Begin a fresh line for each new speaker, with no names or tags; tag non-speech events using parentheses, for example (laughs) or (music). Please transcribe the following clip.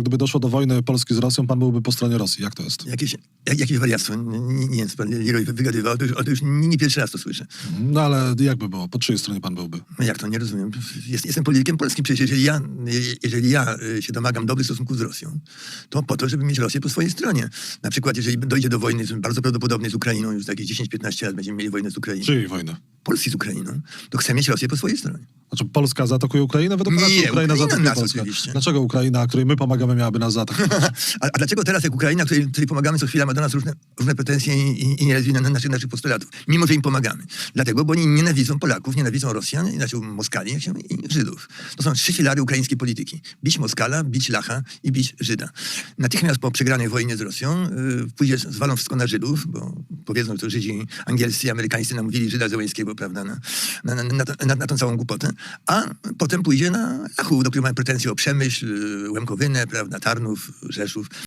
Gdyby doszło do wojny Polski z Rosją, pan byłby po stronie Rosji. Jak to jest?
Jakieś, jak, jakieś wariactwo. Nie, nie, wiem, co pan Leroy wygadywał. To już, to już nie, nie pierwszy raz to słyszę.
No ale jakby było? Po czyjej stronie pan byłby?
No jak to? Nie rozumiem. Jest, jestem politykiem polskim. Przecież jeżeli ja, jeżeli ja y, się domagam dobrych stosunków z Rosją, to po to, żeby mieć Rosję po swojej stronie. Na przykład, jeżeli dojdzie do wojny, bardzo prawdopodobnie z Ukrainą, już za jakieś 10-15 lat będziemy mieli wojnę z Ukrainą,
Czyjej wojny?
Polski z Ukrainą, to chcę mieć Rosję po swojej stronie.
Znaczy Polska zaatakuje Ukrainę? Według
Nie,
Ukraina,
Ukraina
zaatakuje
nas
Polskę?
oczywiście.
Dlaczego Ukraina, której my pomagamy, miałaby nas zaatakować? (laughs)
A, a dlaczego teraz, jak Ukraina, której, której pomagamy co chwila, ma do nas różne, różne pretensje i, i, nie realizuje na- naszych, naszych postulatów, mimo że im pomagamy? Dlatego, bo oni nienawidzą Polaków, nienawidzą Rosjan, inaczej Moskali jak się, i Żydów. To są trzy filary ukraińskiej polityki. Bić Moskala, bić Lacha i bić Żyda. Natychmiast po przegranej wojnie z Rosją y, pójdzie, zwalą wszystko na Żydów, bo powiedzą, to Żydzi angielscy amerykańscy namówili Żyda Zełańskiego, prawda, na, na, na, na, na, tą całą głupotę. A potem pójdzie na Lachów, do którego mają pretensje o Przemyśl, y, Łemkowynę, prawda, Tarnów, Rzeszów.